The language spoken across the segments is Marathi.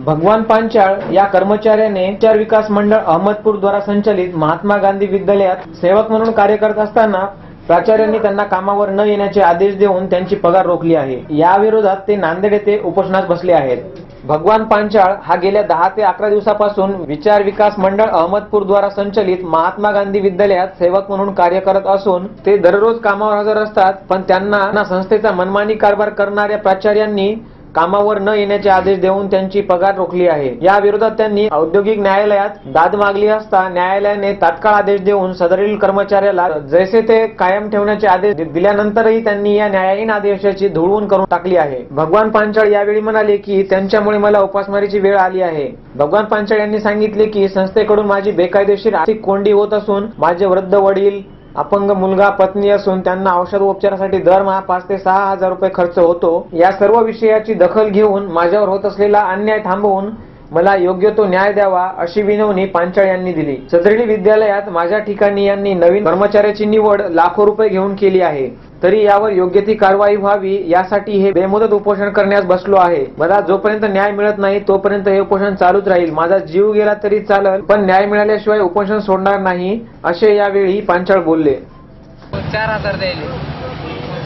भगवान पांचाळ या कर्मचाऱ्याने चार विकास मंडळ अहमदपूर द्वारा संचालित महात्मा गांधी विद्यालयात सेवक म्हणून कार्य करत असताना प्राचार्यांनी त्यांना कामावर न येण्याचे आदेश देऊन त्यांची पगार रोखली आहे. या विरोधात ते नांदेड येथे उपोषणास बसले आहेत. भगवान पांचाळ हा गेल्या दहा ते अकरा दिवसापासून विचार विकास मंडळ अहमदपूर द्वारा संचलित महात्मा गांधी विद्यालयात सेवक म्हणून कार्य करत असून ते दररोज कामावर हजर असतात पण त्यांना संस्थेचा मनमानी कारभार करणाऱ्या प्राचार्यांनी कामावर न येण्याचे आदेश देऊन त्यांची पगार रोखली आहे. या विरोधात त्यांनी औद्योगिक न्यायालयात दाद मागली असता न्यायालयाने तात्काळ आदेश देऊन सदरील कर्मचाऱ्याला जैसे ते कायम ठेवण्याचे आदेश दिल्यानंतरही त्यांनी या न्यायालयीन आदेशाची धुळवून करून टाकली आहे. भगवान पांचाळ यावेळी म्हणाले की त्यांच्यामुळे मला उपासमारीची वेळ आली आहे. भगवान पांचाळ यांनी सांगितले की संस्थेकडून माझी बेकायदेशीर आर्थिक कोंडी होत असून माझे वृद्ध वडील अपंग मुलगा पत्नी असून त्यांना औषध उपचारासाठी दरमहा पाच ते सहा हजार रुपये खर्च होतो. या सर्व विषयाची दखल घेऊन माझ्यावर होत असलेला अन्याय थांबवून मला योग्य तो न्याय द्यावा अशी विनवणी पांचाळ यांनी दिली. सदरडी विद्यालयात माझ्या ठिकाणी यांनी नवीन कर्मचाऱ्याची निवड लाखो रुपये घेऊन केली आहे. तरी यावर योग्य ती कारवाई व्हावी यासाठी हे बेमुदत उपोषण करण्यास बसलो आहे. मला जोपर्यंत न्याय मिळत नाही तोपर्यंत हे उपोषण चालूच राहील. माझा जीव गेला तरी चालल पण न्याय मिळाल्याशिवाय उपोषण सोडणार नाही असे यावेळी पांचाळ बोलले. चार हजार द्यायले.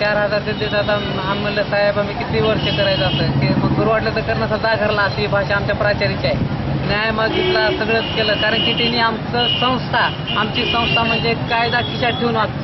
चार हजार देते आता आम्ही म्हणलं साहेब आम्ही किती वर्ष करायचं असं? की मग गुरु वाटलं तर करणं सुद्धा घरला अशी भाषा आमच्या प्राचार्याची आहे. न्याय मागितला सगळंच केलं कारण की त्यांनी आमचं संस्था आमची संस्था म्हणजे कायदा खिशात ठेवून वागते